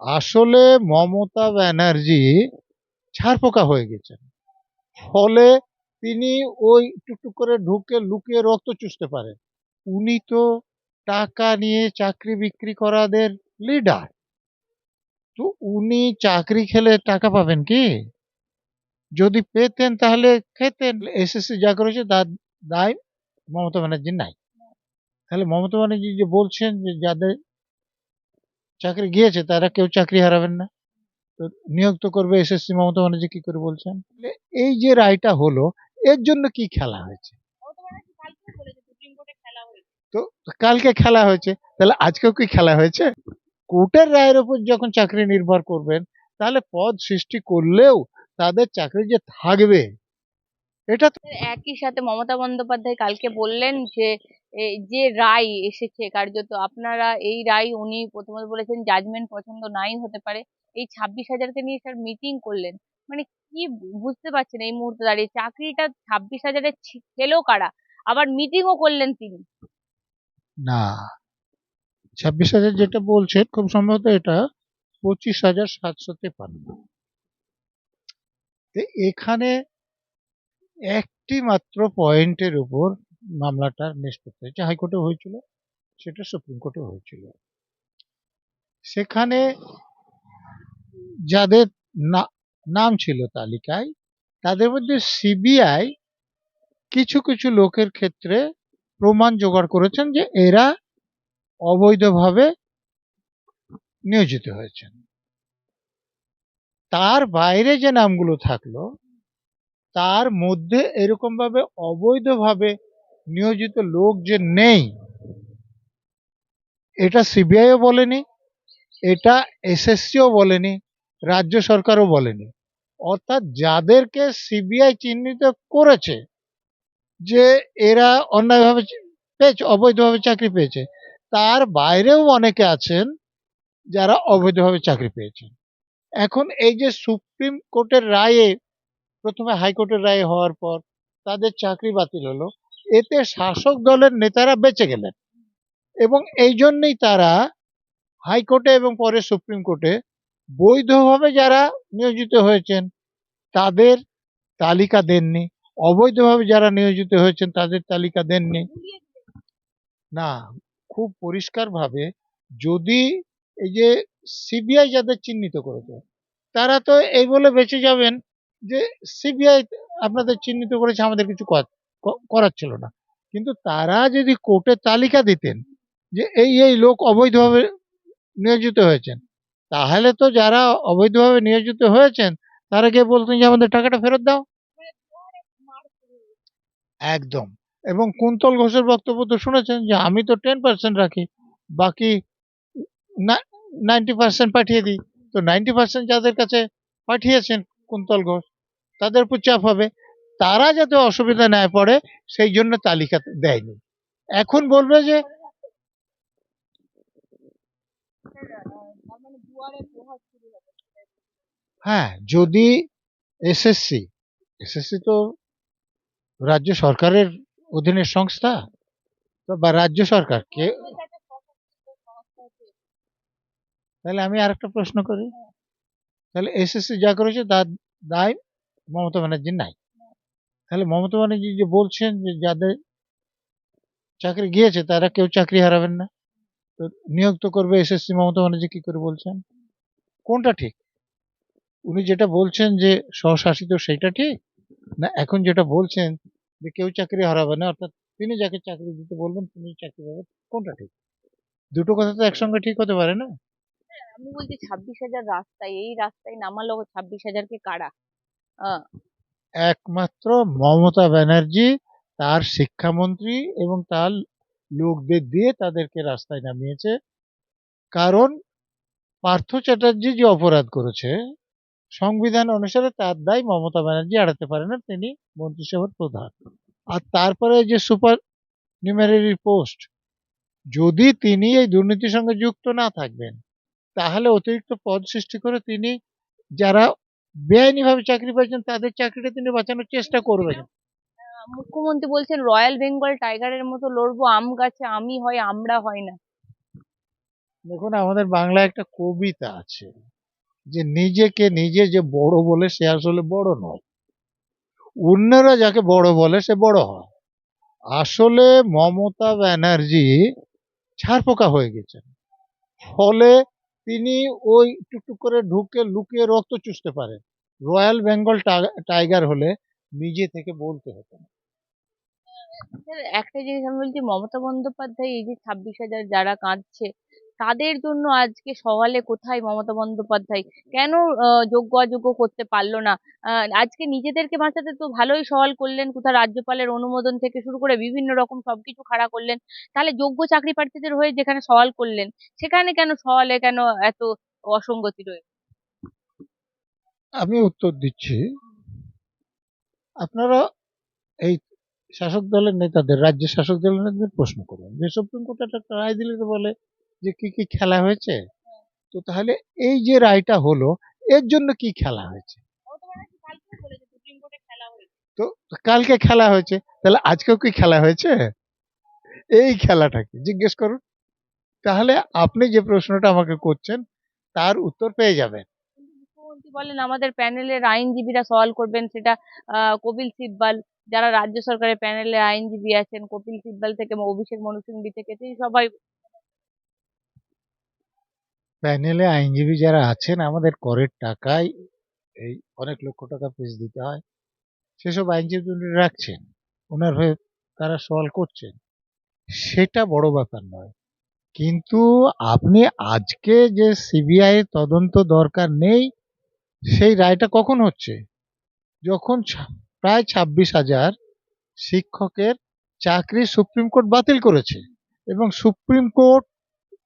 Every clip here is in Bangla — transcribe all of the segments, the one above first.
আসলে মমতা ব্যানার্জি ছাড়পোকা হয়ে গেছেন। ফলে তিনি ওই টুকটুক করে ঢুকে লুকিয়ে রক্ত চুষতে পারেন। উনি তো টাকা নিয়ে চাকরি বিক্রি করাদের লিডার তো উনি চাকরি খেলে টাকা পাবেন কি? যদি পেতেন তাহলে খেতেন। এসএসসি যা করেছে তার দায় মমতা ব্যানার্জির নাই। তাহলে মমতা ব্যানার্জি যে বলছেন যে যাদের চাকরি গিয়েছে তারা কেউ চাকরি হারাবেন না। তো নিয়োগ তো করবে এসএসসি মমতা ব্যানার্জি কি করে বলছেন? এই যে রায়টা হলো এর জন্য কি খেলা হয়েছে। তো কালকে খেলা হয়েছে তাহলে আজকেও কি খেলা হয়েছে? কোর্টের রায়ের উপর যখন চাকরি নির্ভর করবেন তাহলে পদ সৃষ্টি করলেও তাদের চাকরি যে থাকবে এটা তো একই সাথে মমতা বন্দ্যোপাধ্যায় কালকে বললেন যে যে রায় এসেছে কার্যত, আপনারা এই রায় উনি প্রথমত বলেছেন জাজমেন্ট পছন্দ নাই হতে পারে। এই ছাব্বিশ হাজারকে নিয়ে স্যার মিটিং করলেন। মানে কি বুঝতে পারছেন এই মুহূর্তে দাঁড়িয়ে, চাকরিটা ছাব্বিশ হাজারে খেলো কারা? আবার মিটিংও করলেন তিনি। না। ছাব্বিশ হাজার যেটা বলছেন, খুব সম্ভবত এটা পঁচিশ হাজার সাতশো তেপান্ন এখানে একটি মাত্র পয়েন্টের উপর মামলাটা নিষ্পত্তি হয়েছে হাইকোর্টে হয়েছিল, সেটা সুপ্রিম কোর্টে হয়েছিল। সেখানে যাদের নাম ছিল তালিকায়, তাদের মধ্যে সিবিআই কিছু কিছু লোকের ক্ষেত্রে প্রমাণ জোগাড় করেছেন যে এরা অবৈধভাবে নিয়োজিত হয়েছেন। তার বাইরে যে নামগুলো থাকল, তার মধ্যে এরকম ভাবে অবৈধভাবে নিয়োজিত লোক যে নেই, এটা সিবিআইও বলেনি, এটা এসএসসিও বলেনি, রাজ্য সরকারও বলেনি। অর্থাৎ যাদেরকে সিবিআই চিহ্নিত করেছে, যে এরা অন্যায়ভাবে পেয়েছে, অবৈধভাবে চাকরি পেয়েছে, তার বাইরেও অনেকে আছেন যারা অবৈধভাবে চাকরি পেয়েছেন। এখন এই যে সুপ্রিম কোর্টের রায়ে, প্রথমে হাইকোর্টের রায় হওয়ার পর তাদের চাকরি বাতিল হলো এতে শাসক দলের নেতারা বেঁচে গেলেন। এবং এই জন্যই তারা হাইকোর্টে এবং পরে সুপ্রিম কোর্টে বৈধভাবে যারা নিয়োজিত হয়েছেন, তাদের তালিকা দেননি। অবৈধভাবে যারা নিয়োজিত হয়েছেন, তাদের তালিকা দেননি। না, খুব পরিষ্কারভাবে যদি এই যে সিবিআই যাদের চিহ্নিত করেছে, তারা তো এই বলে বেঁচে যাবেন যে সিবিআই আপনাদের চিহ্নিত করেছে, আমাদের কিছু করার ছিল না। কিন্তু তারা যদি কোর্টে তালিকা দিতেন যে এই এই লোক অবৈধভাবে নিয়োজিত হয়েছেন, তাহলে তো যারা অবৈধভাবে নিয়োজিত হয়েছেন, তারা গিয়ে বলতেন যে আমাদের টাকাটা ফেরত দাও। একদম। এবং কুন্তল ঘোষের বক্তব্য তো শুনেছেন যে আমি তো টেন পার্সেন্ট রাখি, বাকি নাইনটি পার্সেন্ট পাঠিয়ে দিই। তো নাইনটি পার্সেন্ট যাদের কাছে পাঠিয়েছেন কুন্তল ঘোষ, তাদের উপর চাপ হবে। তারা যাতে অসুবিধা না পড়ে, সেই জন্য তালিকা দেয়নি। এখন বলবে যে হ্যাঁ যদি এসএসসি এসএসসি তো রাজ্য সরকারের অধীনের সংস্থা বা রাজ্য সরকার, কে তাহলে আমি আরেকটা প্রশ্ন করি। তাহলে এসএসসি যা করেছে, তার দায় মমতা ব্যানার্জির নাই। তাহলে মমতা ব্যানার্জি যে বলছেন যে যাদের চাকরি গিয়েছে, তারা কেউ চাকরি হারাবেন না। তো নিয়োগ তো করবে এসএসসি মমতা ব্যানার্জি, কি করে বলছেন? কোনটা ঠিক? উনি যেটা বলছেন যে স্বশাসিত সেটা ঠিক? না, এখন যেটা বলছেন যে কেউ চাকরি হারাবে না, অর্থাৎ তিনি যাকে চাকরি দিতে বলবেন, তিনি চাকরি পাবেন, কোনটা ঠিক? দুটো কথা তো একসঙ্গে ঠিক হতে পারে না? আমি বলছি ছাব্বিশ হাজার রাস্তায়, এই রাস্তায় নামালো ছাব্বিশ হাজারকে কারা? একমাত্র মমতা ব্যানার্জি, তার শিক্ষামন্ত্রী এবং তার লোকদের দিয়ে তাদেরকে রাস্তায় নামিয়েছে। কারণ পার্থ চ্যাটার্জি যে অপরাধ করেছে, সংবিধান অনুসারে তার দায় মমতা ব্যানার্জি এড়াতে পারে না তিনি মন্ত্রিসভার প্রধান। আর তারপরে যে সুপার নিউমারি পোস্ট, যদি তিনি এই দুর্নীতির সঙ্গে যুক্ত না থাকবেন, তাহলে অতিরিক্ত পদ সৃষ্টি করে তিনি যারা বেআইনিভাবে চাকরি পাচ্ছেন তাদের চাকরিটা তিনি বাঁচানোর চেষ্টা করবেন। মুখ্যমন্ত্রী বলছেন রয়্যাল বেঙ্গল টাইগারের মতো লড়বো আম গাছে আমি হয় আমরা হয় না। দেখুন আমাদের বাংলায় একটা কবিতা আছে যে নিজেকে নিজে যে বড় বলে সে আসলে বড় নয়। অন্যরা যাকে বড় বলে সে বড় হয়। আসলে মমতা ব্যানার্জি ছারপোকা হয়ে গেছেন। ফলে তিনি ওই টুকটুক করে ঢুকে লুকিয়ে রক্ত চুষতে পারে। রয়্যাল বেঙ্গল টাইগার হলে নিজে থেকে বলতে হতো না। একটা জিনিস আমি বলছি, মমতা বন্দ্যোপাধ্যায় এই যে ছাব্বিশ হাজার যারা কাঁদছে তাদের জন্য আজকে সওয়ালে কোথায় মমতা বন্দ্যোপাধ্যায়? কেন যোগ্য অযোগ্য করতে পারল না? আজকে নিজেদেরকে বাঁচাতে তো ভালোই সওয়াল করলেন কোথাও রাজ্যপালের অনুমোদন থেকে শুরু করে বিভিন্ন রকম সবকিছু খাড়া করলেন। তাহলে যোগ্য চাকরি প্রার্থীদের হয়ে যেখানে সওয়াল করলেন, সেখানে কেন সওয়ালে কেন এত অসঙ্গতি রয়েছে আমি উত্তর দিচ্ছি, আপনারা এই শাসক দলের নেতাদের, রাজ্যের শাসক দলের নেতাদের প্রশ্ন করুন। যে সুপ্রিম কোর্ট একটা রায় দিলে বলে যে কি কি খেলা হয়েছে? তো তাহলে এই যে রায়টা হলো এর জন্য কি খেলা হয়েছে? তো কালকে খেলা হয়েছে তাহলে আজকেও কি খেলা হয়েছে? এই খেলাটাকে জিজ্ঞেস করুন। তাহলে আপনি যে প্রশ্নটা আমাকে করছেন তার উত্তর পেয়ে যাবেন। মুখ্যমন্ত্রী বলেন আমাদের প্যানেলের আইনজীবীরা সওয়াল করবেন সেটা কপিল সিব্বল যারা রাজ্য সরকারের প্যানেলে আইনজীবী আছেন কপিল সিব্বল থেকে অভিষেক মনু সিংভি থেকে তিনি সবাই প্যানেলে আইনজীবী যারা আছেন, আমাদের করের টাকায় এই অনেক লক্ষ টাকা ফিস দিতে হয়। সেসব আইনজীবী রাখছেন। ওনার হয়ে তারা সওয়াল করছেন। সেটা বড় ব্যাপার নয়। কিন্তু আপনি আজকে যে সিবিআই তদন্ত দরকার নেই, সেই রায়টা কখন হচ্ছে? যখন প্রায় ছাব্বিশ হাজার শিক্ষকের চাকরি সুপ্রিম কোর্ট বাতিল করেছে এবং সুপ্রিম কোর্ট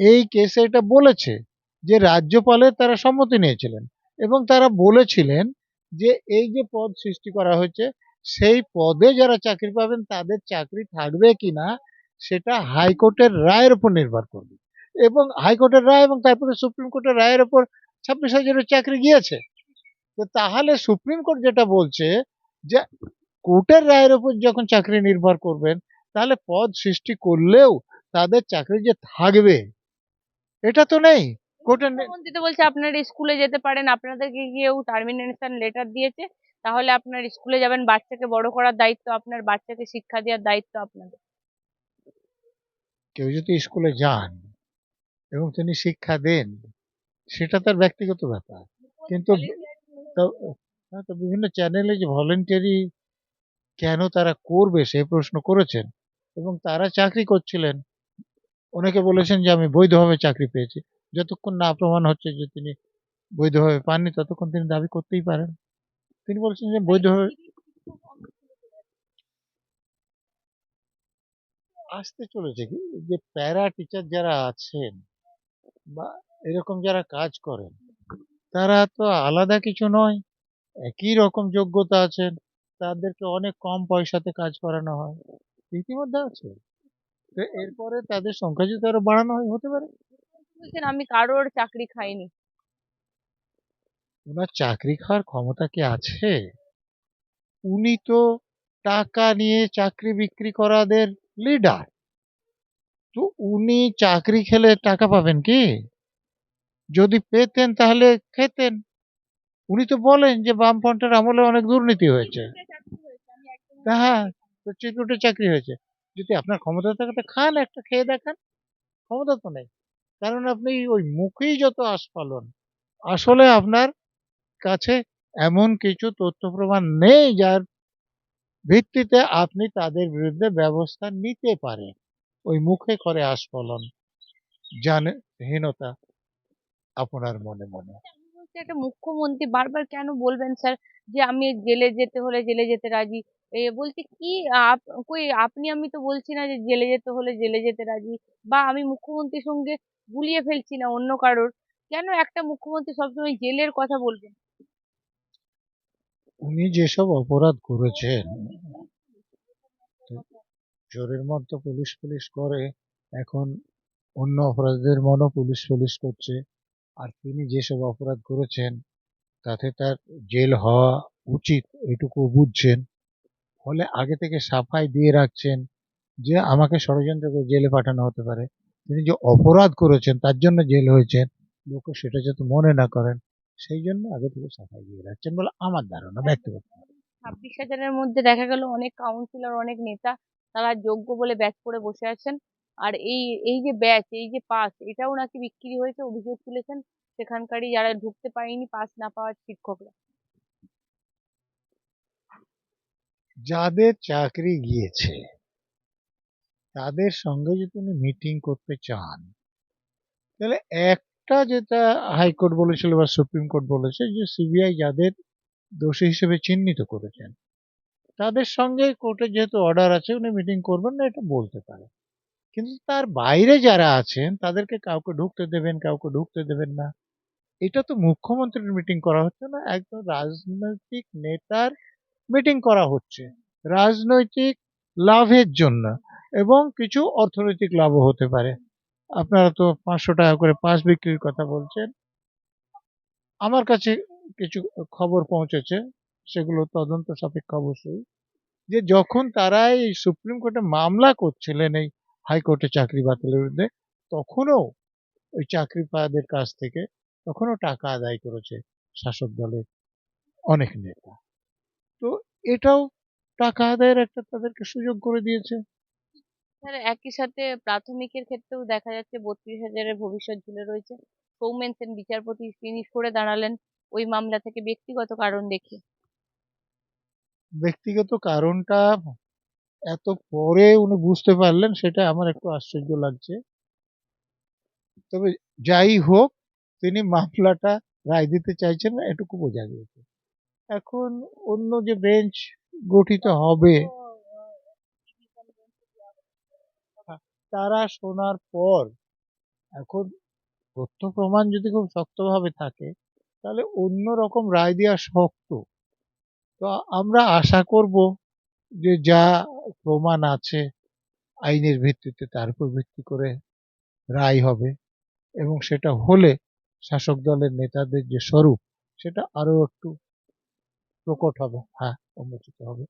এই কেসে এটা বলেছে যে রাজ্যপালের তারা সম্মতি নিয়েছিলেন এবং তারা বলেছিলেন যে এই যে পদ সৃষ্টি করা হয়েছে, সেই পদে যারা চাকরি পাবেন তাদের চাকরি থাকবে কিনা সেটা হাইকোর্টের রায়ের উপর নির্ভর করবে। এবং হাইকোর্টের রায় এবং তারপরে সুপ্রিম কোর্টের রায়ের উপর ছাব্বিশ হাজারের চাকরি গিয়েছে। তো তাহলে সুপ্রিম কোর্ট যেটা বলছে যে কোর্টের রায়ের উপর যখন চাকরি নির্ভর করবেন, তাহলে পদ সৃষ্টি করলেও তাদের চাকরি যে থাকবে, এটা তো নেই। নে- মুখ্যমন্ত্রী বলছে আপনারা স্কুলে যেতে পারেন আপনাদেরকে কেউ টার্মিনেশন লেটার দিয়েছে তাহলে আপনার স্কুলে যাবেন বাচ্চাকে বড় করার দায়িত্ব আপনার বাচ্চাকে শিক্ষা দেওয়ার দায়িত্ব আপনাদের। কেউ যদি স্কুলে যান এবং তিনি শিক্ষা দেন সেটা তার ব্যক্তিগত ব্যাপার। কিন্তু তো- হ্যাঁ, তো বিভিন্ন চ্যানেলে যে ভলেন্টারি কেন তারা করবে সেই প্রশ্ন করেছেন এবং তারা চাকরি করছিলেন। অনেকে বলেছেন যে আমি বৈধভাবে চাকরি পেয়েছি। যতক্ষণ না প্রমাণ হচ্ছে যে তিনি বৈধভাবে পাননি ততক্ষণ তিনি দাবি করতেই পারেন। তিনি বলছেন যে বৈধভাবে আসতে চলেছে কি? যে প্যারা টিচার যারা আছেন বা এরকম যারা কাজ করেন তারা তো আলাদা কিছু নয় একই রকম যোগ্যতা আছেন তাদেরকে অনেক কম পয়সাতে কাজ করানো হয়। ইতিমধ্যে আছে। তো এরপরে তাদের সংখ্যা যদি আরও বাড়ানো হয় হতে পারে। বলছেন আমি কারোর চাকরি খাইনি। ওনার চাকরি খাওয়ার ক্ষমতা কি আছে? উনি তো টাকা নিয়ে চাকরি বিক্রি করাদের লিডার তো উনি চাকরি খেলে টাকা পাবেন কি? যদি পেতেন তাহলে খেতেন। উনি তো বলেন যে বামফ্রন্টের আমলে অনেক দুর্নীতি হয়েছে। হ্যাঁ তো চিরকুটে চাকরি হয়েছে। যদি আপনার ক্ষমতা থাকে তো খান একটা খেয়ে দেখান। ক্ষমতা তো নেই। কারণ আপনি ওই মুখেই যত আস্ফালন, আসলে আপনার কাছে এমন কিছু তথ্য প্রমাণ নেই যার ভিত্তিতে আপনি তাদের বিরুদ্ধে ব্যবস্থা নিতে পারেন। ওই মুখে করে আস্ফলন, জানহীনতা আপনার মনে মনে। বলছি একটা মুখ্যমন্ত্রী বারবার কেন বলবেন, স্যার? যে আমি জেলে যেতে হলে জেলে যেতে রাজি এ বলছি, কি আপ- কই আপনি আমি তো বলছি না যে জেলে যেতে হলে জেলে যেতে রাজি বা আমি মুখ্যমন্ত্রীর সঙ্গে গুলিয়ে ফেলছি না অন্য কারোর। কেন একটা মুখ্যমন্ত্রী সবসময় জেলের কথা বলবেন? উনি যেসব অপরাধ করেছেন চোরের মতো পুলিশ পুলিশ করে, এখন অন্য অপরাধীদের মনও পুলিশ পুলিশ করছে। আর তিনি যেসব অপরাধ করেছেন, তাতে তার জেল হওয়া উচিত, এটুকু বুঝছেন। ফলে আগে থেকে সাফাই দিয়ে রাখছেন যে আমাকে ষড়যন্ত্র করে জেলে পাঠানো হতে পারে। তিনি যে অপরাধ করেছেন, তার জন্য জেল হয়েছেন, লোক সেটা যাতে মনে না করেন, সেই জন্য আগে থেকে সাফাই দিয়ে রাখছেন বলে আমার ধারণা ব্যক্তিগত ছাব্বিশ হাজারের মধ্যে দেখা গেল অনেক কাউন্সিলর অনেক নেতা, তারা যোগ্য বলে ব্যাচ করে বসে আছেন। আর এই এই যে ব্যাচ এই যে পাস এটাও নাকি বিক্রি হয়েছে, অভিযোগ তুলেছেন সেখানকারই যারা ঢুকতে পারেনি পাস না পাওয়ার শিক্ষকরা। যাদের চাকরি গিয়েছে, তাদের সঙ্গে যদি উনি মিটিং করতে চান, তাহলে একটা যেটা হাইকোর্ট বলেছিল বা সুপ্রিম কোর্ট বলেছে যে সিবিআই যাদের দোষী হিসেবে চিহ্নিত করেছেন, তাদের সঙ্গে কোর্টের যেহেতু অর্ডার আছে, উনি মিটিং করবেন না, এটা বলতে পারে। কিন্তু তার বাইরে যারা আছেন, তাদেরকে কাউকে ঢুকতে দেবেন, কাউকে ঢুকতে দেবেন না। এটা তো মুখ্যমন্ত্রীর মিটিং করা হচ্ছে না, একজন রাজনৈতিক নেতার মিটিং করা হচ্ছে। রাজনৈতিক লাভের জন্য এবং কিছু অর্থনৈতিক লাভও হতে পারে। আপনারা তো পাঁচশো টাকা করে পাঁচ বিক্রির কথা বলছেন। আমার কাছে কিছু খবর পৌঁছেছে, সেগুলো তদন্ত সাপেক্ষ অবশ্যই, যে যখন তারা এই সুপ্রিম কোর্টে মামলা করছিলেন এই হাইকোর্টে চাকরি বাতিলের বিরুদ্ধে, তখনও ওই চাকরি পাওয়াদের কাছ থেকে তখনও টাকা আদায় করেছে শাসক দলের অনেক নেতা। তো এটাও টাকা আদায়ের একটা তাদেরকে সুযোগ করে দিয়েছে। স্যার একই সাথে প্রাথমিকের ক্ষেত্রেও দেখা যাচ্ছে বত্রিশ হাজারের ভবিষ্যৎ ঝুলে রয়েছে। সৌমেন সেন বিচারপতি তিনি সরে দাঁড়ালেন ওই মামলা থেকে ব্যক্তিগত কারণ দেখিয়ে ব্যক্তিগত কারণটা এত পরে উনি বুঝতে পারলেন সেটা আমার একটু আশ্চর্য লাগছে। তবে যাই হোক তিনি মামলাটা রায় দিতে চাইছেন না এটুকু বোঝা গিয়েছে। এখন অন্য যে বেঞ্চ গঠিত হবে তারা শোনার পর এখন তথ্য প্রমাণ যদি খুব শক্তভাবে থাকে তাহলে অন্য রকম রায় দেওয়া শক্ত। তো আমরা আশা করব যে যা প্রমাণ আছে আইনের ভিত্তিতে তার উপর ভিত্তি করে রায় হবে এবং সেটা হলে শাসক দলের নেতাদের যে স্বরূপ সেটা আরও একটু প্রকট হবে। হ্যাঁ উন্মোচিত হবে।